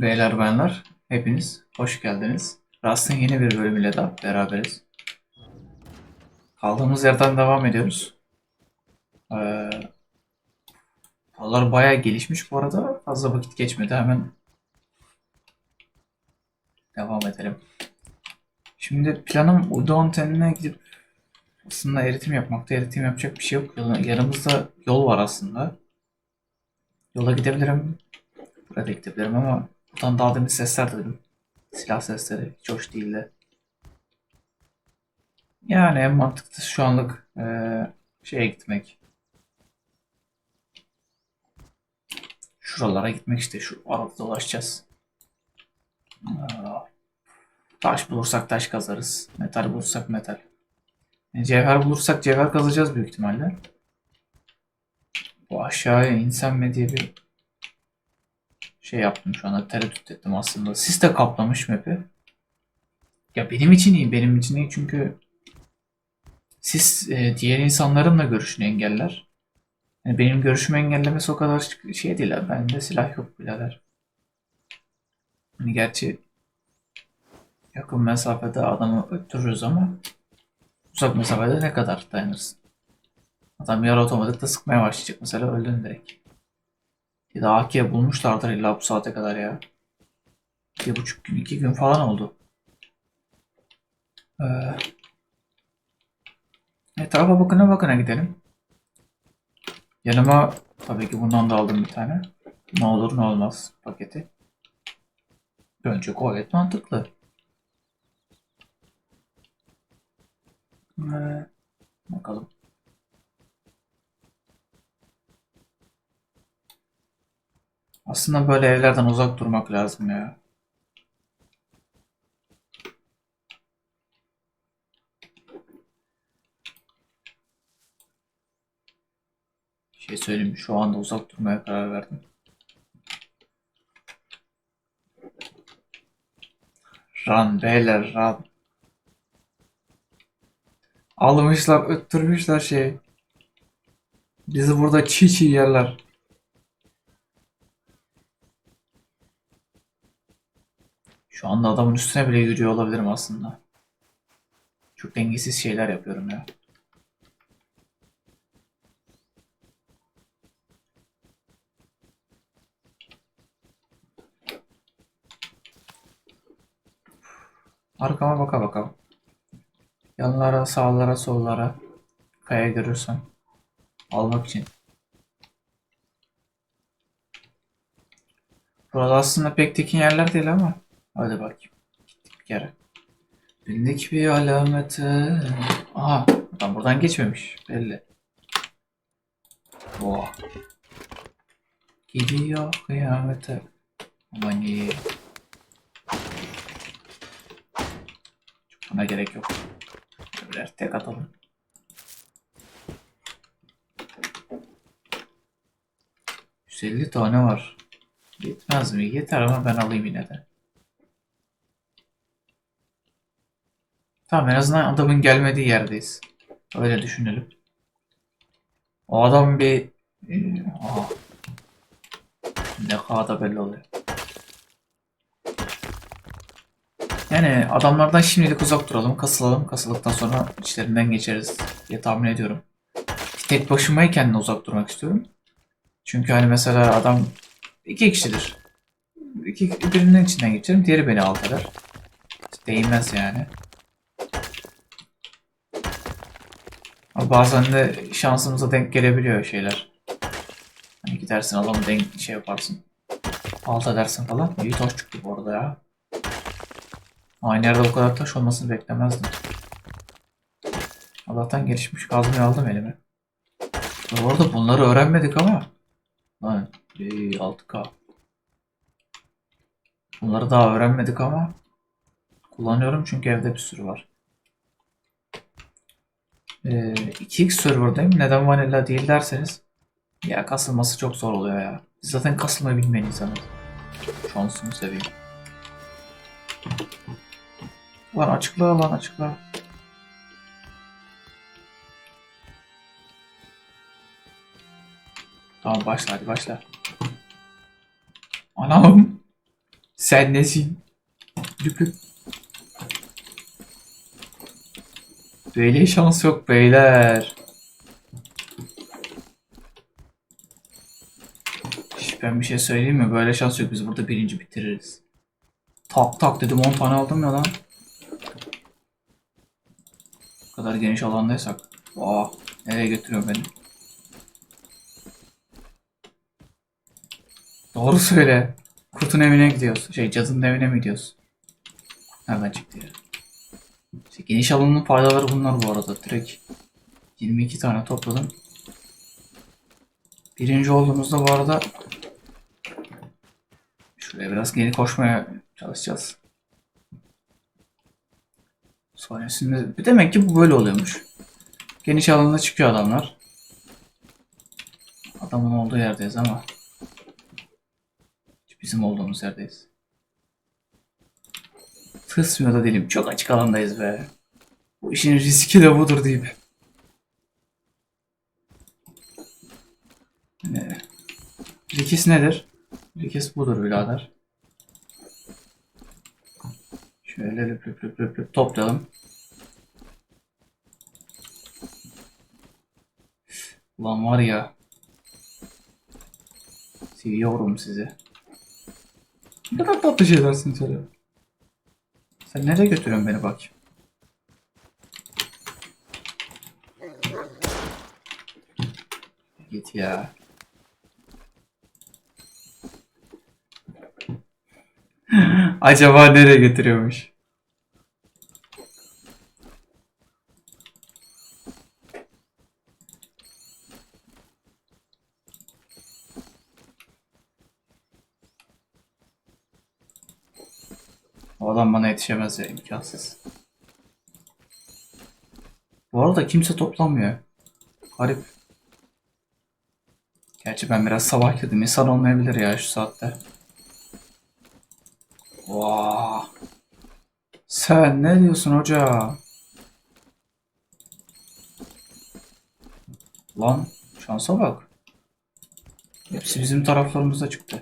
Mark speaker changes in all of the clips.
Speaker 1: Beyler benler, hepiniz hoş geldiniz. Rust'ın yeni bir bölümüyle de beraberiz. Kaldığımız yerden devam ediyoruz. Ee, Paralar bayağı gelişmiş bu arada. Fazla vakit geçmedi. Hemen devam edelim. Şimdi planım Udon tenine gidip aslında eritim yapmakta. Eritim yapacak bir şey yok. Yanımızda yol var aslında. Yola gidebilirim. Buraya da gidebilirim ama buradan daha demin sesler duydum. Silah sesleri hiç hoş değildi. Yani en mantıklısı şu anlık eee, şeye gitmek. Şuralara gitmek işte. Şu arada dolaşacağız. Taş bulursak taş kazarız. Metal bulursak metal. E, Cevher bulursak cevher kazacağız büyük ihtimalle. Bu aşağıya insem mi diye bir şey yaptım şu anda tereddüt ettim aslında. Sis de kaplamış map'i. Ya benim için iyi, benim için iyi çünkü sis e, diğer insanların da görüşünü engeller. Yani benim görüşümü engellemesi o kadar şey değil. abi. Bende silah yok birader. Hani gerçi yakın mesafede adamı öttürürüz ama uzak mesafede ne kadar dayanırsın? Adam yarı otomatikte sıkmaya başlayacak mesela öldün direkt. Ya da AK bulmuşlardır illa bu saate kadar ya. Bir buçuk gün, iki gün falan oldu. Ee, etrafa bakına bakına gidelim. Yanıma tabii ki bundan da aldım bir tane. Ne olur ne olmaz paketi. Bence gayet mantıklı. Ee, bakalım. Aslında böyle evlerden uzak durmak lazım ya. Bir şey söyleyeyim? Şu anda uzak durmaya karar verdim. Run beyler run. Almışlar, öttürmüşler şey. Bizi burada çiğ çiğ yerler. Şu anda adamın üstüne bile yürüyor olabilirim aslında. Çok dengesiz şeyler yapıyorum ya. Arkama baka bakalım. Yanlara, sağlara, sollara. Kaya görürsem. Almak için. Burada aslında pek tekin yerler değil ama. Hadi bakayım. Gittik bir kere. Bindik bir alamete. Aha. Adam buradan geçmemiş. Belli. Oha. Gidiyor kıyamete. Aman iyi. Buna gerek yok. Birer tek atalım. ...150 tane var. Yetmez mi? Yeter ama ben alayım yine de. Tamam en azından adamın gelmediği yerdeyiz. Öyle düşünelim. O adam bir... Ee, aha. Ne kadar da belli oluyor. Yani adamlardan şimdilik uzak duralım, kasılalım. Kasıldıktan sonra içlerinden geçeriz diye tahmin ediyorum. Tek başımayken de uzak durmak istiyorum. Çünkü hani mesela adam iki kişidir. İki, birinin içinden geçerim, diğeri beni alt eder. Değmez yani. Bazen de şansımıza denk gelebiliyor şeyler. Hani gidersin adamı denk şey yaparsın. Alt edersin falan. İyi taş çıktı bu arada ya. Aynı yerde o kadar taş olmasını beklemezdim. Allah'tan gelişmiş kazmayı aldım elime. Bu arada bunları öğrenmedik ama. Lan iyi, 6K. Bunları daha öğrenmedik ama kullanıyorum çünkü evde bir sürü var. Ee, 2x serverdayım. Neden vanilla değil derseniz ya kasılması çok zor oluyor ya. Zaten kasılmayı bilmeyen insanız. Şansını seveyim. Lan açıkla lan açıkla. Tamam başla hadi başla. Anam. Sen nesin? Lüp lüp. Böyle şans yok beyler. Ben bir şey söyleyeyim mi? Böyle şans yok. Biz burada birinci bitiririz. Tak tak dedim 10 tane aldım ya lan. Bu kadar geniş alandaysak. Vah. Nereye götürüyor beni? Doğru söyle. Kurtun evine gidiyoruz. Şey cadının evine mi gidiyoruz? Nereden çıktı ya? İşte geniş alanın faydaları bunlar bu arada. Direkt 22 tane topladım. Birinci olduğumuzda bu arada şuraya biraz geri koşmaya çalışacağız. Sonrasında demek ki bu böyle oluyormuş. Geniş alanda çıkıyor adamlar. Adamın olduğu yerdeyiz ama bizim olduğumuz yerdeyiz. Tırsmıyor da değilim. Çok açık alandayız be. Bu işin riski de budur deyip. Ne? Rikis nedir? Rikis budur birader. Şöyle lüp lüp lüp lüp lüp toplayalım. Ulan var ya. Seviyorum sizi. Ne kadar tatlı şeylersin söyle. Sen nereye götürüyorsun beni bakayım? Git ya. Acaba nereye götürüyormuş? O adam bana yetişemez ya imkansız. Bu arada kimse toplamıyor. Garip. Gerçi ben biraz sabah girdim. İnsan olmayabilir ya şu saatte. Vaa. Sen ne diyorsun hoca? Lan şansa bak. Hepsi bizim taraflarımızda çıktı.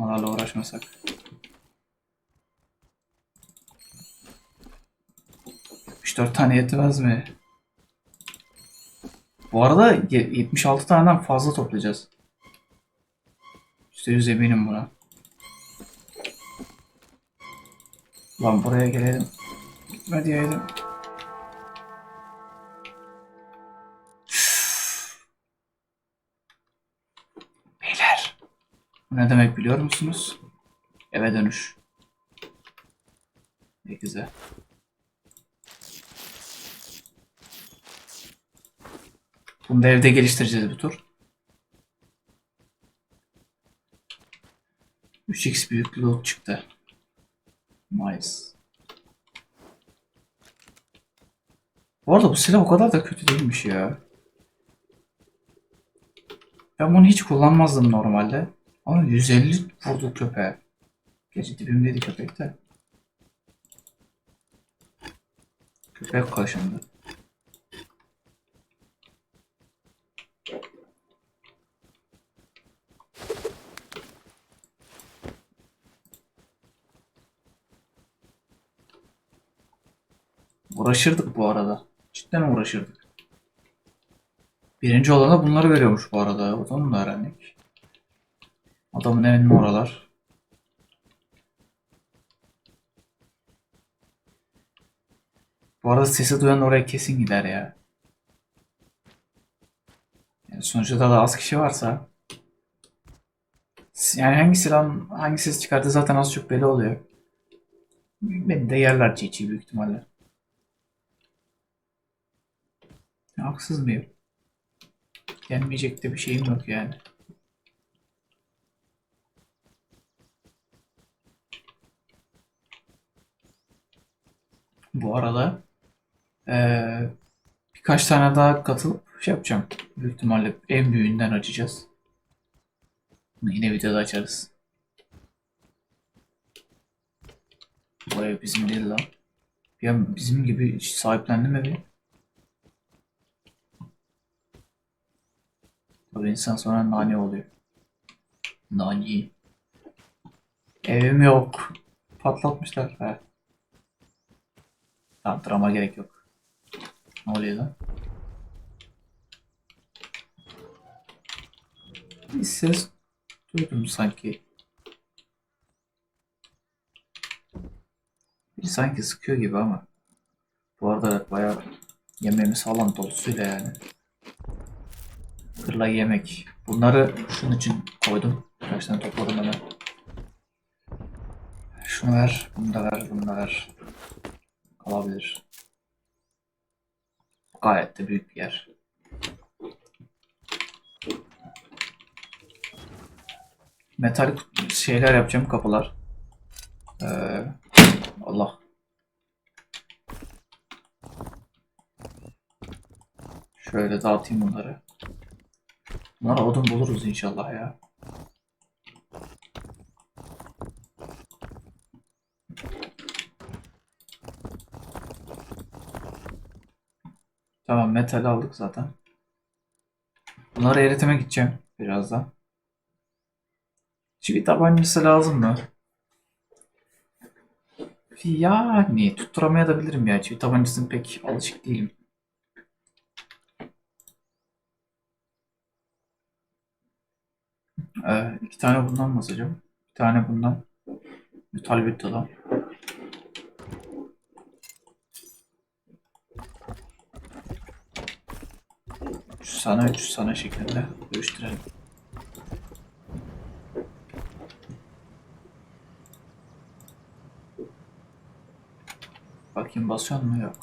Speaker 1: Çıkmalarla uğraşmasak. Üç dört tane yetmez mi? Bu arada ye- 76 taneden fazla toplayacağız. %100 eminim buna. Lan buraya gelelim. Gitme diyelim. Ne demek biliyor musunuz? Eve dönüş. Ne güzel. Bunu da evde geliştireceğiz bir tur. 3x büyük loot çıktı. Nice. Bu arada bu silah o kadar da kötü değilmiş ya. Ben bunu hiç kullanmazdım normalde. Ama 150 vurdu köpeğe. Gerçi dibimdeydi köpek de. Köpek kaşındı. Uğraşırdık bu arada. Cidden uğraşırdık. Birinci olana bunları veriyormuş bu arada. Oradan da öğrendik. Adamın evinin oralar. Bu arada sesi duyan oraya kesin gider ya. Yani sonuçta da az kişi varsa yani hangi silahın hangi ses çıkardığı zaten az çok belli oluyor. Beni de yerler çiğ büyük ihtimalle. Ya, haksız mıyım? Gelmeyecek de bir şeyim yok yani. bu arada. Ee, birkaç tane daha katılıp şey yapacağım. Büyük ihtimalle en büyüğünden açacağız. Yine videoda açarız. Bu ev bizim değil lan. Ya bizim gibi hiç sahiplendim evi. Tabii insan sonra nane oluyor. Nani. Evim yok. Patlatmışlar. Evet. Tamam drama gerek yok. Ne oluyor lan? Bir ses duydum sanki. Bir sanki sıkıyor gibi ama. Bu arada evet bayağı yemeğimiz falan dolusuyla yani. Kırla yemek. Bunları şunun için koydum. Birkaç tane topladım hemen. Şunu ver, bunu da ver, bunu da ver. Alabilir. Gayet de büyük bir yer. Metal şeyler yapacağım kapılar. Ee, Allah. Şöyle dağıtayım bunları. Bunlara odun buluruz inşallah ya. Tamam metal aldık zaten. Bunları eritime gideceğim birazdan. Çivi tabancası lazım mı? Yani tutturamaya da bilirim ya. Çivi tabancasını pek alışık değilim. Ee, iki tane bundan mı Bir tane bundan. Metal bir talan. 3 sana 3 sana şeklinde dövüştürelim. Bakayım basıyor mu yok.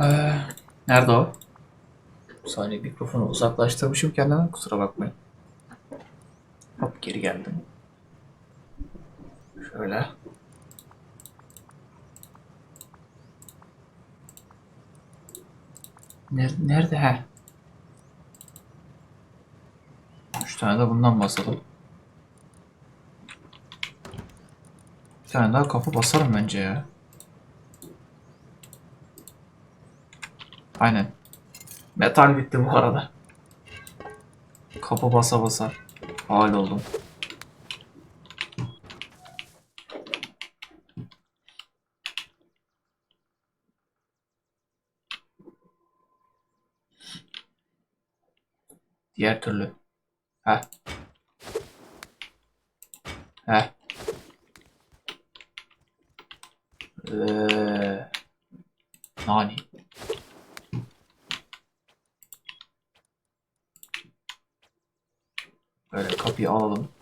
Speaker 1: Ee, nerede o? Bu saniye mikrofonu uzaklaştırmışım kendimden kusura bakmayın. Hop geri geldim. Şöyle. Nerede? Nerede? Heh. 3 tane de bundan basalım. Bir tane daha kapı basarım bence ya. Aynen. Metal bitti bu arada. Kapı basa basa. Hal oldum. Diğer türlü. Heh. Heh. Ee, nani. Böyle kapıyı alalım.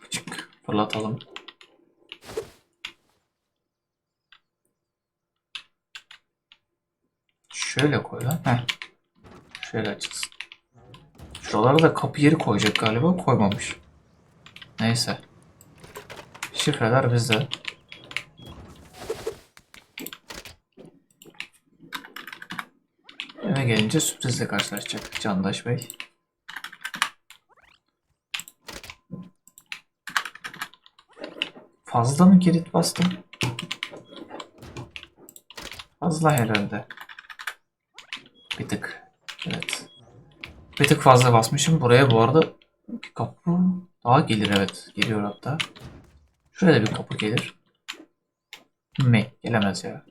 Speaker 1: Küçük fırlatalım. Şöyle koy lan. Heh. Şöyle açılsın. Şuralara da kapı yeri koyacak galiba. Koymamış. Neyse. Şifreler bizde. Eve gelince sürprizle karşılaşacak Candaş Bey. Fazla mı kilit bastım? Fazla herhalde. Bir tık. Bir tık fazla basmışım. Buraya bu arada bir kapı daha gelir evet. Geliyor hatta. Şuraya da bir kapı gelir. Mi? Gelemez ya.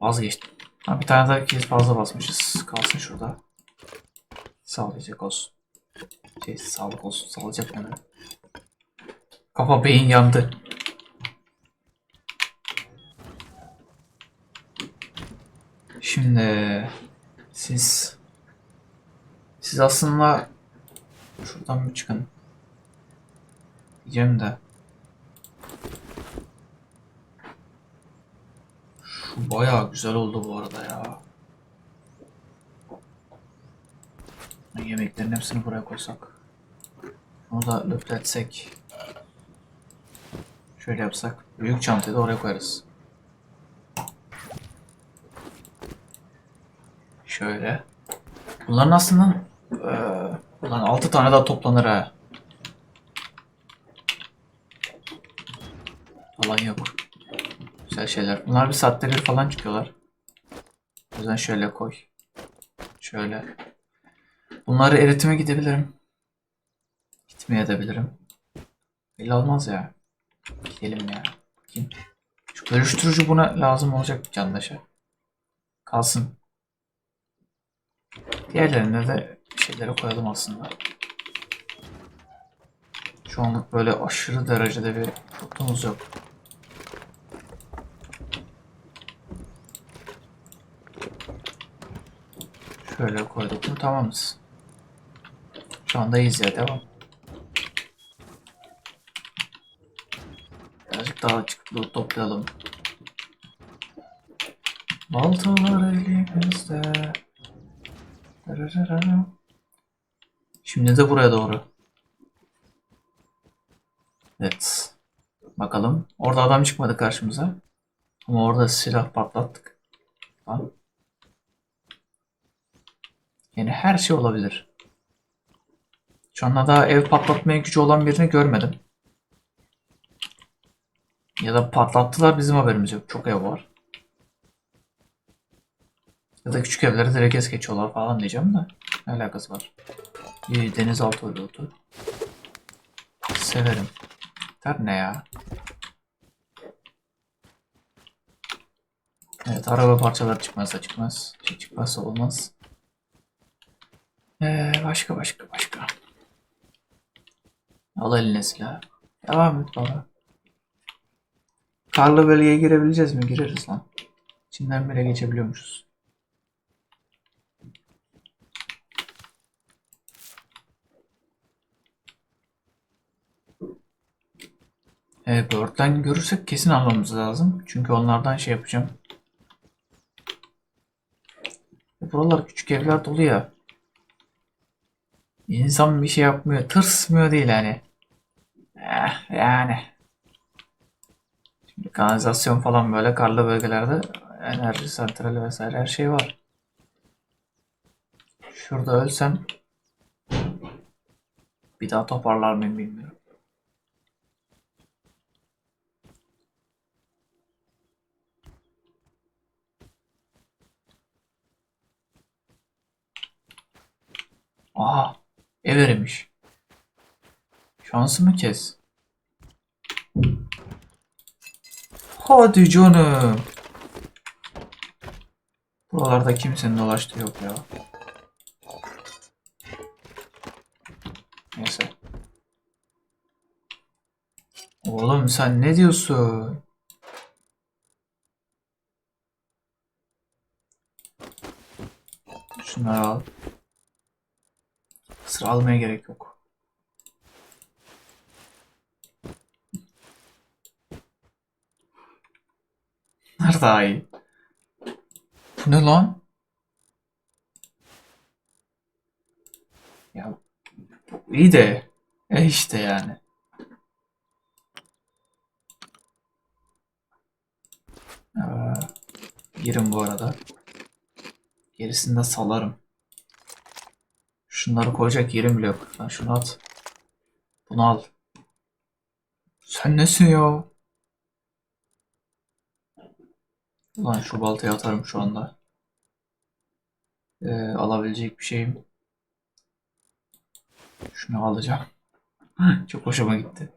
Speaker 1: Vazgeçtim. Ha, bir tane daha kilit fazla basmışız. Kalsın şurada. Sağlayacak olsun. Şey sağlık olsun. Sağlayacak ne? Kafa beyin yandı. Şimdi siz siz aslında şuradan bir çıkın. Diyeceğim de şu bayağı güzel oldu bu arada ya. Yemeklerin hepsini buraya koysak. Bunu da löfletsek. Şöyle yapsak. Büyük çantayı da oraya koyarız. Şöyle. Bunların aslında eee ulan 6 tane daha toplanır ha. Falan yok. Güzel şeyler. Bunlar bir saatte bir falan çıkıyorlar. O yüzden şöyle koy. Şöyle. Bunları eritime gidebilirim. Gitmeye edebilirim. Belli olmaz ya. Gidelim ya. Bakayım. Şu bölüştürücü buna lazım olacak candaşa. Kalsın. Diğerlerine de şeyleri koyalım aslında. Şu anlık böyle aşırı derecede bir frutumuz yok. Şöyle koyduk mu tamamız. Şu anda iyiyiz ya devam. Birazcık daha çıkıp toplayalım. Baltalar elimizde. Dararara. Şimdi de buraya doğru. Evet. Bakalım. Orada adam çıkmadı karşımıza. Ama orada silah patlattık. Tamam. Yani her şey olabilir. Şu anda daha ev patlatmaya gücü olan birini görmedim. Ya da patlattılar bizim haberimiz yok. Çok ev var. Ya da küçük evleri direkt es geçiyorlar falan diyeceğim de. Ne alakası var? İyi denizaltı oluyordu. Severim. Ter ne ya? Evet araba parçaları çıkmazsa çıkmaz. Şey çıkmazsa olmaz. Ee, başka başka başka. Al eline silah. Devam et baba. Karlı bölgeye girebileceğiz mi? Gireriz lan. İçinden bile geçebiliyormuşuz. Evet, Bird'den görürsek kesin almamız lazım. Çünkü onlardan şey yapacağım. Buralar küçük evler dolu ya. İnsan bir şey yapmıyor. Tırsmıyor değil yani. Eh, yani. Şimdi kanalizasyon falan böyle karlı bölgelerde enerji santrali vesaire her şey var. Şurada ölsem bir daha toparlar mıyım bilmiyorum. Aa, ev erimiş. Şansımı kes. Hadi canım. Buralarda kimsenin dolaştığı yok ya. Neyse. Oğlum sen ne diyorsun? Şunları al. Sıra almaya gerek yok. Nerede daha iyi? Bu ne lan? Ya bu iyi de e işte yani. Ee, girin bu arada. Gerisini de salarım. Şunları koyacak yerim bile yok. Sen şunu at. Bunu al. Sen nesin ya? Ulan şu baltayı atarım şu anda. Ee, alabilecek bir şeyim. Şunu alacağım. Çok hoşuma gitti.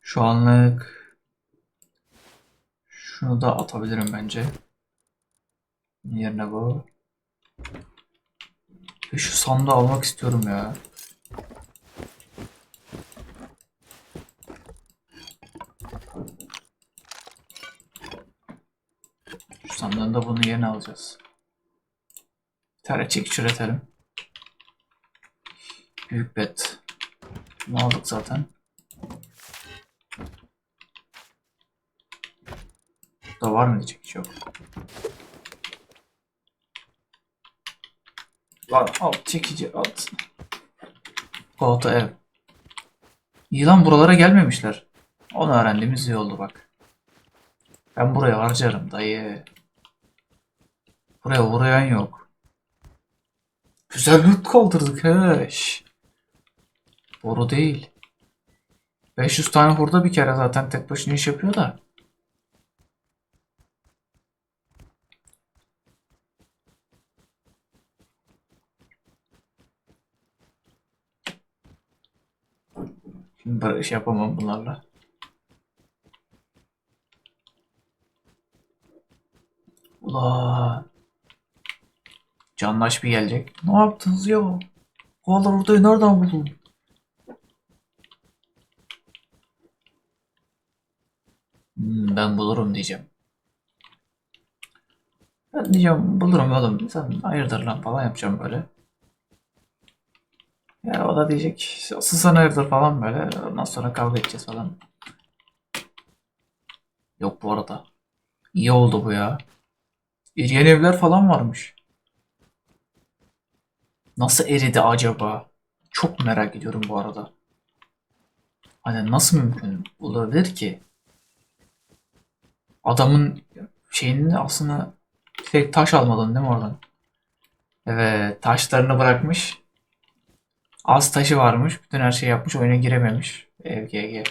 Speaker 1: Şu anlık şunu da atabilirim bence. Yerine bu. Ve şu sandığı almak istiyorum ya. Şu sandığın da bunun yerine alacağız. Bir tane çekiç üretelim. Büyük bet. Bunu aldık zaten. Burada var mı çekiç yok. Lan al çekici at. Koltuğa ev. İyi lan buralara gelmemişler. Onu öğrendiğimiz iyi oldu bak. Ben buraya harcarım dayı. Buraya uğrayan yok. Güzel loot kaldırdık he. şş. Boru değil. 500 tane hurda bir kere zaten tek başına iş yapıyor da. Şimdi şey yapamam bunlarla. Ulan. Canlaş bir gelecek. Ne yaptınız ya? Kovalar ortayı nereden buldun? Hmm, ben bulurum diyeceğim. Ben diyeceğim bulurum oğlum. Sen hayırdır lan falan yapacağım böyle. Ya o da diyecek asıl hayırdır falan böyle. Ondan sonra kavga edeceğiz falan. Yok bu arada. İyi oldu bu ya. Eriyen evler falan varmış. Nasıl eridi acaba? Çok merak ediyorum bu arada. Hani nasıl mümkün olabilir ki? Adamın şeyini aslında tek taş almadın değil mi oradan? Evet taşlarını bırakmış. Az taşı varmış. Bütün her şeyi yapmış. Oyuna girememiş. Ev GG.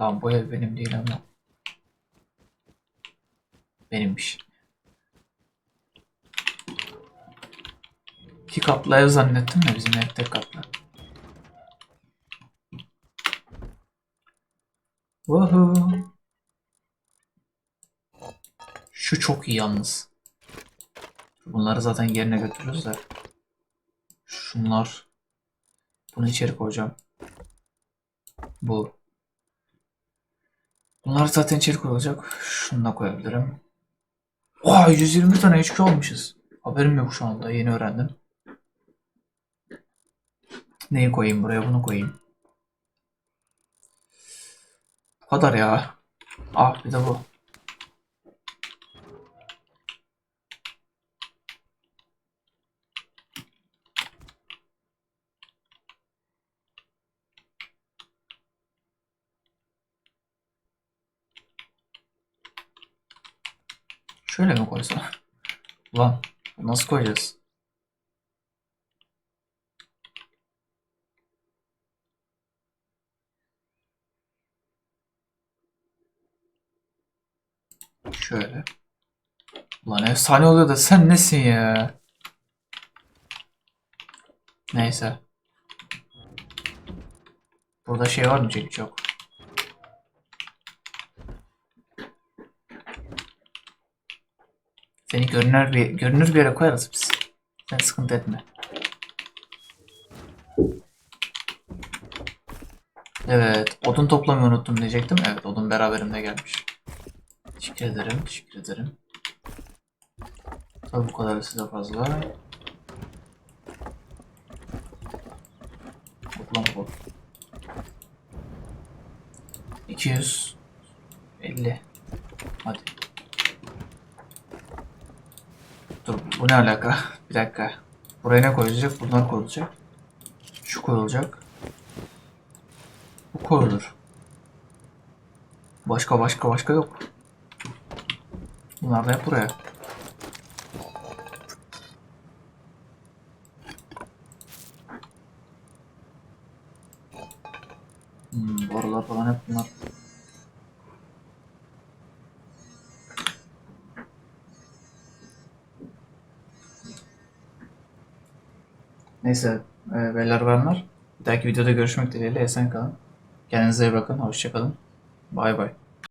Speaker 1: Lan bu ev benim değil ama. Benimmiş. İki katlı ev zannettim de bizim ev tek katlı. Woohoo. Şu çok iyi yalnız. Bunları zaten yerine götürürüz de. Şunlar. Bunu içeri koyacağım. Bu. Bunlar zaten içeri koyulacak. Şunu da koyabilirim. Oha 120 tane HQ almışız. Haberim yok şu anda. Yeni öğrendim. Neyi koyayım buraya? Bunu koyayım. Bu kadar ya. Ah bir de bu. Şöyle mi koysam? Ulan nasıl koyacağız? Şöyle. Ulan efsane oluyor da sen nesin ya? Neyse. Burada şey var mı çekiç yok. Seni görünür bir görünür bir yere koyarız biz. Sen sıkıntı etme. Evet, odun toplamayı unuttum diyecektim. Evet, odun beraberimde gelmiş. Teşekkür ederim, teşekkür ederim. Tabii bu kadar size fazla. Toplam bu. 250. Hadi. Bu ne alaka? Bir dakika. Buraya ne koyulacak? Bunlar koyulacak. Şu koyulacak. Bu koyulur. Başka başka başka yok. Bunlar da hep buraya. Hmm, borular falan hep bunlar. Neyse e, beyler bayanlar. Bir dahaki videoda görüşmek dileğiyle esen kalın. Kendinize iyi bakın. Hoşçakalın. Bay bay.